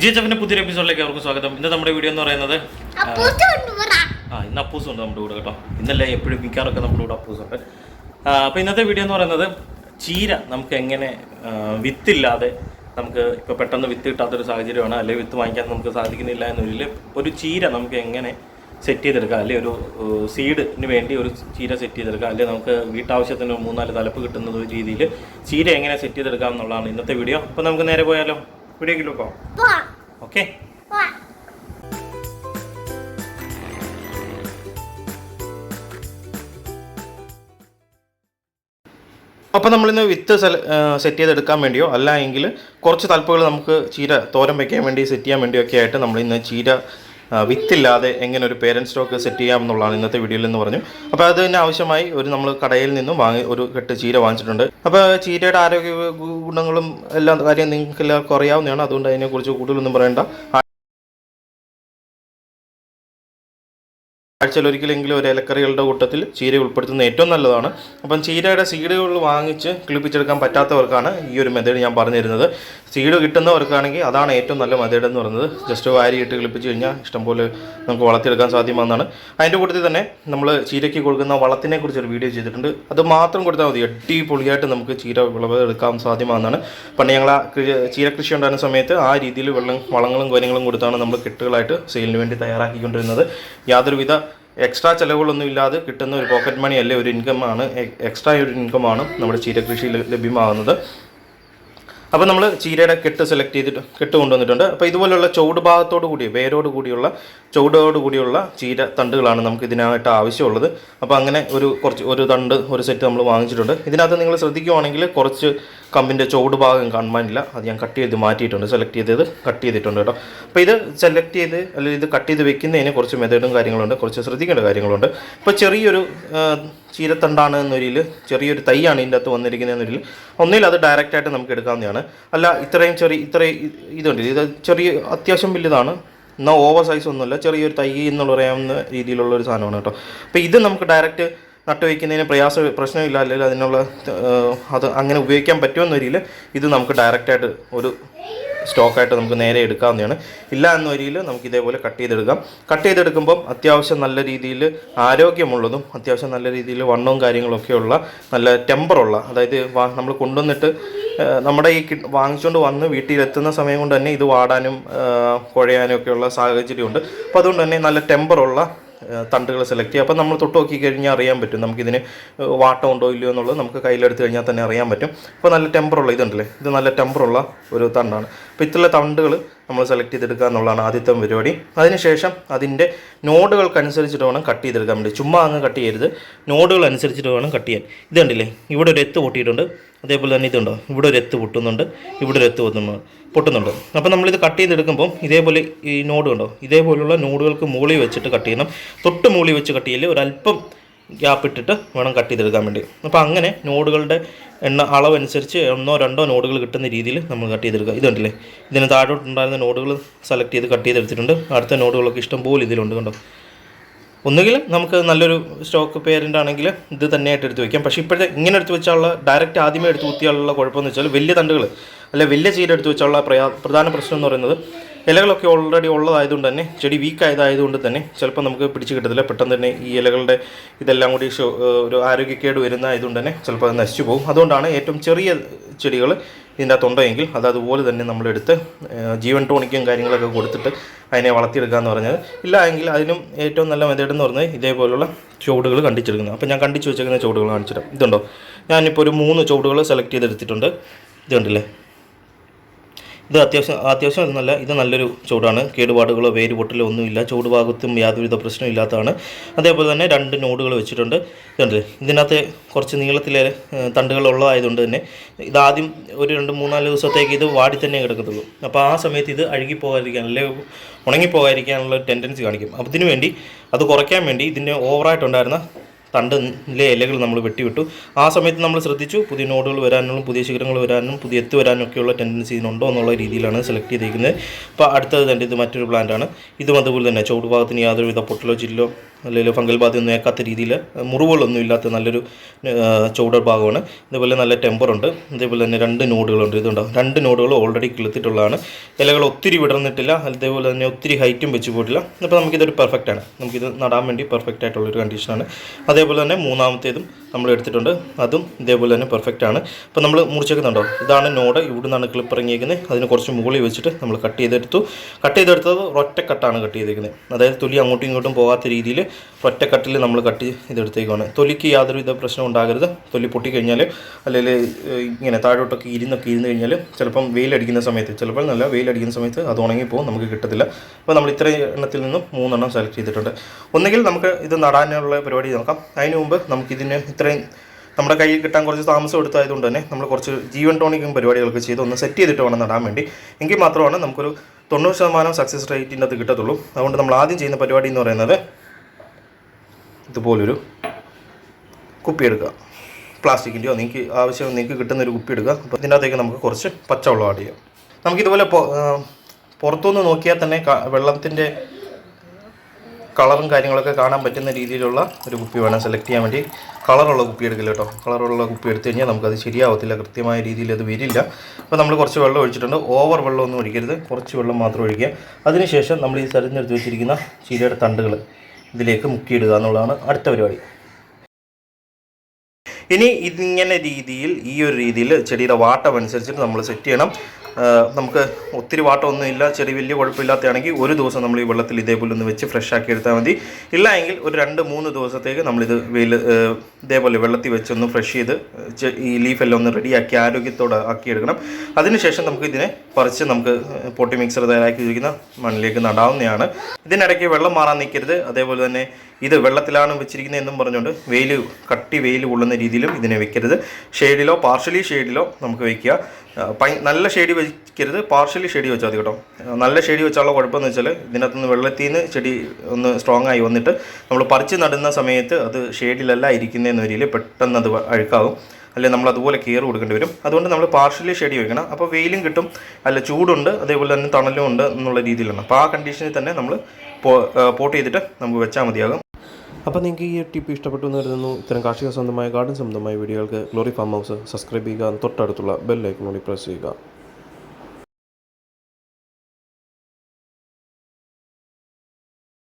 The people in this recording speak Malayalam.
ജി എച്ച് എഫിന്റെ പുതിയൊരു എപ്പിസോഡിലേക്ക് അവർക്ക് സ്വാഗതം. ഇന്ന് നമ്മുടെ വീഡിയോ എന്ന് പറയുന്നത് ആ ഇന്ന് അപ്പൂസ് ഉണ്ട് നമ്മുടെ കൂടെ കേട്ടോ. ഇന്നല്ലേ എപ്പോഴും മിക്കാറൊക്കെ നമ്മുടെ കൂടെ അപ്പൂസ് ഉണ്ട് അപ്പോൾ ഇന്നത്തെ വീഡിയോ എന്ന് പറയുന്നത് ചീര നമുക്ക് എങ്ങനെ വിത്തില്ലാതെ നമുക്ക് ഇപ്പോൾ പെട്ടെന്ന് വിത്ത് കിട്ടാത്തൊരു സാഹചര്യമാണ്. അല്ലെങ്കിൽ വിത്ത് വാങ്ങിക്കാൻ നമുക്ക് സാധിക്കുന്നില്ല എന്നൊരിൽ ഒരു ചീര നമുക്ക് എങ്ങനെ സെറ്റ് ചെയ്തെടുക്കാം? അല്ലെങ്കിൽ ഒരു സീഡിന് വേണ്ടി ഒരു ചീര സെറ്റ് ചെയ്തെടുക്കാം? അല്ലെങ്കിൽ നമുക്ക് വീട്ടാവശ്യത്തിന് മൂന്നാൽ തലപ്പ് കിട്ടുന്ന ഒരു രീതിയിൽ ചീര എങ്ങനെ സെറ്റ് ചെയ്തെടുക്കാം എന്നുള്ളതാണ് ഇന്നത്തെ വീഡിയോ അപ്പോൾ നമുക്ക് നേരെ പോയാലോ? വീഡിയോക്കിലോ പോകാം ഓക്കെ? അപ്പോൾ നമ്മളിന്ന് വിത്ത് സെറ്റ് ചെയ്തെടുക്കാൻ വേണ്ടിയോ അല്ല എങ്കിൽ കുറച്ച് തലപ്പുകൾ നമുക്ക് ചീര തോരം വയ്ക്കാൻ വേണ്ടി സെറ്റ് ചെയ്യാൻ വേണ്ടിയോ ഒക്കെ ആയിട്ട് നമ്മളിന്ന് ചീര വിത്തില്ലാതെ എങ്ങനെ ഒരു പേരന്റ് സ്റ്റോക്ക് സെറ്റ് ചെയ്യാം എന്നുള്ളതാണ് ഇന്നത്തെ വീഡിയോയിൽ എന്ന് പറഞ്ഞു. അപ്പോൾ അതിന് ആവശ്യമായി ഒരു നമ്മൾ കടയിൽ നിന്നും വാങ്ങി ഒരു കെട്ട് ചീര വാങ്ങിച്ചിട്ടുണ്ട്. അപ്പോൾ ചീരയുടെ ആരോഗ്യ ഗുണങ്ങളും എല്ലാ കാര്യം നിങ്ങൾക്ക് എല്ലാവർക്കും അറിയാവുന്നതാണ്. അതുകൊണ്ട് അതിനെക്കുറിച്ച് കൂടുതലൊന്നും പറയേണ്ട. ആഴ്ചയിൽ ഒരിക്കലെങ്കിലും ഒരു ഇലക്കറികളുടെ കൂട്ടത്തിൽ ചീര ഉൾപ്പെടുത്തുന്നത് ഏറ്റവും നല്ലതാണ്. അപ്പം ചീരയുടെ സീഡുകൾ വാങ്ങിച്ച് കിളിപ്പിച്ചെടുക്കാൻ പറ്റാത്തവർക്കാണ് ഈ ഒരു മെത്തേഡ് ഞാൻ പറഞ്ഞു തരുന്നത് സീഡ് കിട്ടുന്നവർക്കാണെങ്കിൽ അതാണ് ഏറ്റവും നല്ല മെത്തേഡ് എന്ന് പറയുന്നത് ജസ്റ്റ് വാരിയിട്ട് കിളിപ്പിച്ച് കഴിഞ്ഞാൽ ഇഷ്ടംപോലെ നമുക്ക് വളർത്തിയെടുക്കാൻ സാധ്യമാണെന്നാണ്. അതിന്റെ കൂട്ടത്തിൽ തന്നെ നമ്മൾ ചീരയ്ക്ക് കൊടുക്കുന്ന വളത്തിനെ കുറിച്ച് ഒരു വീഡിയോ ചെയ്തിട്ടുണ്ട്. അത് മാത്രം കൊടുത്താൽ മതി. അടിപൊളിയായിട്ട് നമുക്ക് ചീര വിളവ് എടുക്കാൻ സാധ്യമാകുന്നതാണ് പണ്ട് ഞങ്ങൾ ആ ചീര കൃഷി ഉണ്ടായിരുന്ന സമയത്ത് ആ രീതിയിൽ വെള്ളം വളങ്ങളും കാര്യങ്ങളും കൊടുത്താണ് നമ്മൾ കെട്ടുകളായിട്ട് സെയിലിന് വേണ്ടി തയ്യാറാക്കിക്കൊണ്ടിരുന്നത്. യാതൊരുവിധ എക്സ്ട്രാ ചിലവുകളൊന്നും ഇല്ലാതെ കിട്ടുന്ന ഒരു പോക്കറ്റ് മണി അല്ലെ ഒരു ഇൻകമാണ് എക്സ്ട്രാ ഒരു ഇൻകമാണ് നമ്മുടെ ചീര കൃഷിയിൽ ലഭ്യമാകുന്നത്. അപ്പോൾ നമ്മൾ ചീരയുടെ കെട്ട് സെലക്ട് ചെയ്തിട്ട് കെട്ട് കൊണ്ടുവന്നിട്ടുണ്ട്. അപ്പോൾ ഇതുപോലുള്ള ചുവട് ഭാഗത്തോട് കൂടി വേരോട് കൂടിയുള്ള ചുവടോട് കൂടിയുള്ള ചീര തണ്ടുകളാണ് നമുക്ക് ഇതിനായിട്ട് ആവശ്യമുള്ളത്. അപ്പോൾ അങ്ങനെ ഒരു കുറച്ച് ഒരു തണ്ട് ഒരു സെറ്റ് നമ്മൾ വാങ്ങിച്ചിട്ടുണ്ട്. ഇതിനകത്ത് നിങ്ങൾ ശ്രദ്ധിക്കുവാണെങ്കിൽ കുറച്ച് കമ്പിന്റെ ചുവട് ഭാഗം കാണുവാനില്ല. അത് ഞാൻ കട്ട് ചെയ്ത് മാറ്റിയിട്ടുണ്ട്. സെലക്ട് ചെയ്തത് കട്ട് ചെയ്തിട്ടുണ്ട് കേട്ടോ. അപ്പോൾ ഇത് സെലക്ട് ചെയ്ത് അല്ലെങ്കിൽ ഇത് കട്ട് ചെയ്ത് വെക്കുന്നതിന് കുറച്ച് മെത്തേഡും കാര്യങ്ങളുണ്ട്. കുറച്ച് ശ്രദ്ധിക്കേണ്ട കാര്യങ്ങളുണ്ട്. ഇപ്പോൾ ചെറിയൊരു ചീരത്തണ്ടാണ് എന്നൊരിൽ ചെറിയൊരു തൈയാണ് ഇതിന്റെ അകത്ത് വന്നിരിക്കുന്നത് എന്നൊരിൽ ഒന്നിൽ അത് ഡയറക്റ്റായിട്ട് നമുക്ക് എടുക്കാവുന്നതാണ്. അല്ല ഇത്രയും ചെറിയ ഇത്രയും ഇതുണ്ട്. ഇത് ചെറിയ അത്യാവശ്യം വലുതാണ്. എന്നാൽ ഓവർ സൈസ് ഒന്നുമില്ല ചെറിയൊരു തൈ എന്ന് പറയാവുന്ന രീതിയിലുള്ള ഒരു സാധനമാണ് കേട്ടോ. അപ്പോൾ ഇത് നമുക്ക് ഡയറക്റ്റ് നട്ടുവയ്ക്കുന്നതിന് പ്രയാസ പ്രശ്നമില്ല അല്ലെങ്കിൽ അതിനുള്ള അത് അങ്ങനെ ഉപയോഗിക്കാൻ പറ്റുമെന്ന രീതിയിൽ ഇത് നമുക്ക് ഡയറക്റ്റായിട്ട് ഒരു സ്റ്റോക്കായിട്ട് നമുക്ക് നേരെ എടുക്കാവുന്നതാണ്. ഇല്ല എന്ന വരിയിൽ നമുക്ക് ഇതേപോലെ കട്ട് ചെയ്തെടുക്കാം. കട്ട് ചെയ്തെടുക്കുമ്പം അത്യാവശ്യം നല്ല രീതിയിൽ ആരോഗ്യമുള്ളതും അത്യാവശ്യം നല്ല രീതിയിൽ വണ്ണവും കാര്യങ്ങളൊക്കെയുള്ള നല്ല ടെമ്പറുള്ള അതായത് നമ്മൾ കൊണ്ടുവന്നിട്ട് നമ്മുടെ ഈ വാങ്ങിച്ചുകൊണ്ട് വന്ന് വീട്ടിലെത്തുന്ന സമയം കൊണ്ട് തന്നെ ഇത് വാടാനും കുഴയാനും ഒക്കെയുള്ള സാഹചര്യമുണ്ട്. അപ്പോൾ അതുകൊണ്ട് തന്നെ നല്ല ടെമ്പറുള്ള തണ്ടുകൾ സെലക്ട് ചെയ്യുക. അപ്പോൾ നമ്മൾ തൊട്ട് നോക്കി കഴിഞ്ഞാൽ അറിയാൻ പറ്റും. നമുക്കിതിന് വാട്ടം ഉണ്ടോ ഇല്ലയോ എന്നുള്ളത് നമുക്ക് കയ്യിലെടുത്ത് കഴിഞ്ഞാൽ തന്നെ അറിയാൻ പറ്റും. അപ്പോൾ നല്ല ടെമ്പറുള്ള ഇതുണ്ടല്ലേ? ഇത് നല്ല ടെമ്പറുള്ള ഒരു തണ്ടാണ്. അപ്പോൾ ഇത്തരം തണ്ടുകൾ നമ്മൾ സെലക്ട് ചെയ്തെടുക്കുക എന്നുള്ളതാണ് ആദ്യത്തെ പരിപാടി. അതിനുശേഷം അതിന്റെ നോഡുകൾക്കനുസരിച്ചിട്ട് വേണം കട്ട് ചെയ്തെടുക്കാൻ വേണ്ടി. ചുമ്മാ അങ്ങ് കട്ട് ചെയ്യരുത്. നോഡുകൾ അനുസരിച്ചിട്ട് വേണം കട്ട് ചെയ്യാൻ. ഇത് കണ്ടില്ലേ ഇവിടെ ഒരു എത്ത് പൊട്ടിയിട്ടുണ്ട്. അതേപോലെ തന്നെ ഇതുണ്ടോ? ഇവിടെ ഒരു എത്ത് പൊട്ടുന്നുണ്ട് ഇവിടെ ഒരു എത്ത് പൊട്ടുന്നു പൊട്ടുന്നുണ്ട്. അപ്പോൾ നമ്മളിത് കട്ട് ചെയ്തെടുക്കുമ്പോൾ ഇതേപോലെ ഈ നോഡ് ഉണ്ടോ ഇതേപോലുള്ള നോഡുകൾക്ക് മുകളിൽ വെച്ചിട്ട് കട്ട് ചെയ്യണം. തൊട്ട് മുകളിൽ വെച്ച് കട്ട് ചെയ്യില്ല ഒരല്പം ഗ്യാപ്പ് ഇട്ടിട്ട് വേണം കട്ട് ചെയ്തെടുക്കാൻ വേണ്ടി. അപ്പോൾ അങ്ങനെ നോഡുകളുടെ എണ്ണ അളവനുസരിച്ച് ഒന്നോ രണ്ടോ നോഡുകൾ കിട്ടുന്ന രീതിയിൽ നമ്മൾ കട്ട് ചെയ്തെടുക്കുക. ഇതുണ്ടല്ലേ? ഇതിന് താഴോട്ടുണ്ടായിരുന്ന നോഡുകൾ സെലക്ട് ചെയ്ത് കട്ട് ചെയ്തെടുത്തിട്ടുണ്ട്. അടുത്ത നോഡുകളൊക്കെ ഇഷ്ടം പോലെ ഇതിലുണ്ട് കണ്ടോ? ഒന്നുകിൽ നമുക്ക് നല്ലൊരു സ്റ്റോക്ക് പേരന്റ് ആണെങ്കിൽ ഇത് തന്നെയായിട്ട് എടുത്ത് വയ്ക്കാം പക്ഷേ ഇപ്പോഴത്തെ ഇങ്ങനെ എടുത്ത് വെച്ചാലുള്ള ഡയറക്റ്റ് ആദ്യമേ എടുത്ത് കുത്തിയാലുള്ള കുഴപ്പമെന്ന് വെച്ചാൽ വലിയ തണ്ടുകൾ അല്ലെ വലിയ ചീര എടുത്ത് വെച്ചാലുള്ള പ്രധാന പ്രശ്നം എന്ന് പറയുന്നത് ഇലകളൊക്കെ ഓൾറെഡി ഉള്ളതായതുകൊണ്ട് തന്നെ ചെടി വീക്ക് ആയതായതുകൊണ്ട് തന്നെ ചിലപ്പോൾ നമുക്ക് പിടിച്ച് കിട്ടത്തില്ല. പെട്ടെന്ന് തന്നെ ഈ ഇലകളുടെ ഇതെല്ലാം കൂടി ഒരു ആരോഗ്യക്കേട് വരുന്നതായതുകൊണ്ട് തന്നെ ചിലപ്പോൾ അത് നശിച്ചു പോകും. അതുകൊണ്ടാണ് ഏറ്റവും ചെറിയ ചെടികൾ ഇതിന്റെ അകത്തുണ്ടെങ്കിൽ അത് അതുപോലെ തന്നെ നമ്മളെടുത്ത് ജീവൻ ടോണിക്കും കാര്യങ്ങളൊക്കെ കൊടുത്തിട്ട് അതിനെ വളർത്തിയെടുക്കുക എന്ന് പറഞ്ഞത്. ഇല്ല എങ്കിൽ അതിനും ഏറ്റവും നല്ല മെത്തേഡ് എന്ന് പറഞ്ഞാൽ ഇതേപോലുള്ള ചുവടുകൾ കണ്ടിച്ചെടുക്കുന്നത്. അപ്പോൾ ഞാൻ കണ്ടിച്ച് വെച്ചേക്കുന്ന ചുവടുകൾ കാണിച്ചിടാം ഇതുണ്ടോ? ഞാനിപ്പോൾ ഒരു മൂന്ന് ചുവടുകൾ സെലക്ട് ചെയ്തെടുത്തിട്ടുണ്ട്. ഇതുണ്ടല്ലേ? ഇത് അത്യാവശ്യം അത്യാവശ്യം ഇത് നല്ല ഇത് നല്ലൊരു ചൂടാണ് കേടുപാടുകളോ വേര് പൊട്ടലോ ഒന്നുമില്ല. ചൂട് ഭാഗത്തും യാതൊരുവിധ പ്രശ്നവും ഇല്ലാത്തതാണ്. അതേപോലെ തന്നെ രണ്ട് നോഡുകൾ വെച്ചിട്ടുണ്ട്. ഇതുണ്ട്. ഇതിനകത്ത് കുറച്ച് നീളത്തിലെ തണ്ടുകളുള്ളതായതുകൊണ്ട് തന്നെ ഇതാദ്യം ഒരു രണ്ട് മൂന്നാൽ ദിവസത്തേക്ക് ഇത് വാടി തന്നെ കിടക്കത്തുള്ളൂ. അപ്പോൾ ആ സമയത്ത് ഇത് അഴുകിപ്പോകാതിരിക്കാൻ അല്ലെങ്കിൽ ഉണങ്ങിപ്പോകാതിരിക്കാനുള്ള ടെൻഡൻസി കാണിക്കും. ഇതിനു വേണ്ടി അത് കുറയ്ക്കാൻ വേണ്ടി ഇതിന്റെ ഓവറായിട്ടുണ്ടായിരുന്ന തണ്ടിലെ ഇലകൾ നമ്മൾ വെട്ടിവിട്ടു. ആ സമയത്ത് നമ്മൾ ശ്രദ്ധിച്ചു പുതിയ നോഡുകൾ വരാനും പുതിയ ശിഖരങ്ങൾ വരാനും പുതിയ എത്ത് വരാനും ഒക്കെയുള്ള ടെൻഡൻസി ഇതിനുണ്ടോ എന്നുള്ള രീതിയിലാണ് സെലക്ട് ചെയ്തിരിക്കുന്നത് അപ്പോൾ അടുത്തത് തന്നെ ഇത് മറ്റൊരു പ്ലാന്റ് ആണ്. ഇതും അതുപോലെ തന്നെ ചുവട് ഭാഗത്തിന് യാതൊരുവിധ പൊട്ടലോ ചില്ലോ അല്ലെങ്കിൽ ഫംഗൽ ബാധയൊന്നും ഏക്കാത്ത രീതിയിൽ മുറിവുകളൊന്നും ഇല്ലാത്ത നല്ലൊരു ചുവടർ ഭാഗമാണ്. ഇതേപോലെ നല്ല ടെമ്പറുണ്ട്. ഇതേപോലെ തന്നെ രണ്ട് നോഡുകളുണ്ട്. ഇതുണ്ടാവും. രണ്ട് നോഡുകൾ ഓൾറെഡി കിളുത്തിട്ടുള്ളതാണ്. ഇലകൾ ഒത്തിരി വിടർന്നിട്ടില്ല. അതേപോലെ തന്നെ ഒത്തിരി ഹൈറ്റും വെച്ച് പോയിട്ടില്ല. അപ്പോൾ നമുക്കിതൊരു പെർഫെക്റ്റാണ് നമുക്കിത് നടാൻ വേണ്ടി പെർഫെക്റ്റ് ആയിട്ടുള്ളൊരു കണ്ടീഷനാണ് അതേപോലെ തന്നെ മൂന്നാമത്തേതും നമ്മൾ എടുത്തിട്ടുണ്ട്. അതും ഇതേപോലെ തന്നെ പെർഫെക്റ്റ് ആണ്. അപ്പോൾ നമ്മൾ മുറിച്ചേക്കുന്നുണ്ടോ? ഇതാണ് നോഡ് ഇവിടെ നിന്നാണ് ക്ലിപ്പ് ഇറങ്ങിയിരിക്കുന്നത് അതിന് കുറച്ച് മുകളിൽ വെച്ചിട്ട് നമ്മൾ കട്ട് ചെയ്തെടുത്തു. കട്ട് ചെയ്തെടുത്തത് ഒറ്റ കട്ടാണ് കട്ട് ചെയ്തിരിക്കുന്നത് അതായത് തുലി അങ്ങോട്ടും ഇങ്ങോട്ടും പോകാത്ത രീതിയിൽ ഒറ്റ കട്ടിൽ നമ്മൾ കട്ട് ചെയ്തെടുത്തേക്കാണ് തൊലിക്ക് യാതൊരുവിധ പ്രശ്നം ഉണ്ടാകരുത്. തൊലി പൊട്ടിക്കഴിഞ്ഞാൽ അല്ലെങ്കിൽ ഇങ്ങനെ താഴോട്ടൊക്കെ ഇരുന്നൊക്കെ ഇരുന്ന് കഴിഞ്ഞാൽ ചിലപ്പം വെയിലടിക്കുന്ന സമയത്ത് ചിലപ്പോൾ നല്ല വെയിലടിക്കുന്ന സമയത്ത് അത് ഉണങ്ങിപ്പോകും നമുക്ക് കിട്ടത്തില്ല. അപ്പോൾ നമ്മൾ ഇത്ര എണ്ണത്തിൽ നിന്നും മൂന്നെണ്ണം സെലക്ട് ചെയ്തിട്ടുണ്ട്. ഒന്നുകിൽ നമുക്ക് ഇത് നടാനുള്ള പരിപാടി നോക്കാം. അതിന് മുമ്പ് നമുക്കിതിന് ഇത്രയും നമ്മുടെ കയ്യിൽ കിട്ടാൻ കുറച്ച് താമസം എടുത്തായതുകൊണ്ട് തന്നെ നമ്മൾ കുറച്ച് ജീവൻ ടോണിക്കും പരിപാടികളൊക്കെ ചെയ്ത് ഒന്ന് സെറ്റ് ചെയ്തിട്ട് വേണം നടാൻ വേണ്ടി. എങ്കിൽ മാത്രമാണ് നമുക്കൊരു തൊണ്ണൂറ് ശതമാനം സക്സസ് റേറ്റിന്റെ അത് കിട്ടത്തുള്ളൂ. അതുകൊണ്ട് നമ്മൾ ആദ്യം ചെയ്യുന്ന പരിപാടി എന്ന് പറയുന്നത് ഇതുപോലൊരു കുപ്പി എടുക്കുക പ്ലാസ്റ്റിക്കിന്റെയോ നിങ്ങൾക്ക് ആവശ്യം നിങ്ങൾക്ക് കിട്ടുന്ന ഒരു കുപ്പി എടുക്കുക അപ്പോൾ ഇതിന്റെ അകത്തേക്ക് നമുക്ക് കുറച്ച് പച്ചവെള്ളം ആഡ് ചെയ്യാം. നമുക്കിതുപോലെ പുറത്തുനിന്ന് നോക്കിയാൽ തന്നെ വെള്ളത്തിന്റെ കളറും കാര്യങ്ങളൊക്കെ കാണാൻ പറ്റുന്ന രീതിയിലുള്ള ഒരു കുപ്പി വേണം. സെലക്ട് ചെയ്യാൻ വേണ്ടി കളറുള്ള കുപ്പി എടുക്കില്ല കേട്ടോ. കളറുള്ള കുപ്പി എടുത്തു കഴിഞ്ഞാൽ നമുക്കത് ശരിയാവത്തില്ല. കൃത്യമായ രീതിയിൽ അത് വരില്ല. അപ്പോൾ നമ്മൾ കുറച്ച് വെള്ളം ഒഴിച്ചിട്ടുണ്ട്. ഓവർ വെള്ളമൊന്നും ഒഴിക്കരുത്. കുറച്ച് വെള്ളം മാത്രം ഒഴിക്കുക. അതിനുശേഷം നമ്മൾ ഈ തെരഞ്ഞെടുത്ത് വെച്ചിരിക്കുന്ന ചീരയുടെ തണ്ടുകൾ ഇതിലേക്ക് മുക്കിയിടുക എന്നുള്ളതാണ് അടുത്ത പരിപാടി. ഇനി ഇതിങ്ങനെ രീതിയിൽ ഈ ഒരു രീതിയിൽ ചെടിയുടെ വാട്ടം അനുസരിച്ചിട്ട് നമ്മൾ സെറ്റ് ചെയ്യണം. നമുക്ക് ഒത്തിരി വാട്ടമൊന്നുമില്ല ചെടി വലിയ കുഴപ്പമില്ലാത്തതാണെങ്കിൽ ഒരു ദിവസം നമ്മൾ ഈ വെള്ളത്തിൽ ഇതേപോലെ ഒന്ന് വെച്ച് ഫ്രഷ് ആക്കി എടുത്താൽ മതി. ഇല്ല എങ്കിൽ ഒരു രണ്ട് മൂന്ന് ദിവസത്തേക്ക് നമ്മളിത് വെയിൽ ഇതേപോലെ വെള്ളത്തിൽ വെച്ചൊന്ന് ഫ്രഷ് ചെയ്ത് ഈ ലീഫെല്ലാം ഒന്ന് റെഡിയാക്കി ആരോഗ്യത്തോടെ ആക്കിയെടുക്കണം. അതിനുശേഷം നമുക്ക് ഇതിനെ പറിച്ച് നമുക്ക് പൊട്ടി മിക്സർ തയ്യാറാക്കി വെച്ചിരിക്കുന്ന മണ്ണിലേക്ക് നടാവുന്നതാണ്. ഇതിനിടയ്ക്ക് വെള്ളം മാറാൻ നിൽക്കരുത്. അതേപോലെ തന്നെ ഇത് വെള്ളത്തിലാണ് വെച്ചിരിക്കുന്നത് എന്നും പറഞ്ഞുകൊണ്ട് വെയിൽ കട്ടി വെയിൽ കൊള്ളുന്ന രീതിയിലും ഇതിനെ വെക്കരുത്. ഷെയ്ഡിലോ പാർഷ്യലി ഷെയ്ഡിലോ നമുക്ക് വെക്കുക. നല്ല ഷെയ്ഡി വെക്കരുത്. പാർഷ്യലി ഷെയ്ഡി വെച്ചാൽ മതി കേട്ടോ. നല്ല ഷെയ്ഡി വെച്ചാലുള്ള കുഴപ്പമെന്ന് വെച്ചാൽ ഇതിനകത്തുനിന്ന് വെള്ളത്തിൽ നിന്ന് ചെടി ഒന്ന് സ്ട്രോങ് ആയി വന്നിട്ട് നമ്മൾ പറിച്ച് നടുന്ന സമയത്ത് അത് ഷെയ്ഡിലല്ല ഇരിക്കുന്നതെന്ന് വരിയിൽ പെട്ടെന്ന് അത് അഴുക്കാവും. അല്ലെങ്കിൽ നമ്മൾ അതുപോലെ കെയർ കൊടുക്കേണ്ടി വരും. അതുകൊണ്ട് നമ്മൾ പാർഷ്യലി ഷെഡി വയ്ക്കണം അപ്പോൾ വെയിലും കിട്ടും. അല്ല ചൂടുണ്ട്. അതേപോലെ തന്നെ തണലും ഉണ്ട് എന്നുള്ള രീതിയിലാണ്. അപ്പോൾ ആ കണ്ടീഷനിൽ തന്നെ നമ്മൾ പോട്ട് ചെയ്തിട്ട് നമുക്ക് വെച്ചാൽ മതിയാകും. അപ്പോൾ നിങ്ങൾക്ക് ഈ ടിപ്പ് ഇഷ്ടപ്പെട്ടു എന്ന് കരുതുന്നു. ഇത്തരം കാർഷിക സ്വന്തമായ ഗാർഡൻ സംബന്ധമായ വീഡിയോകൾക്ക് ഗ്ലോറി ഫാം ഹൗസ് സബ്സ്ക്രൈബ് ചെയ്യുക. തൊട്ടടുത്തുള്ള ബെല്ലൈക്കൺ കൂടി പ്രസ് ചെയ്യുക.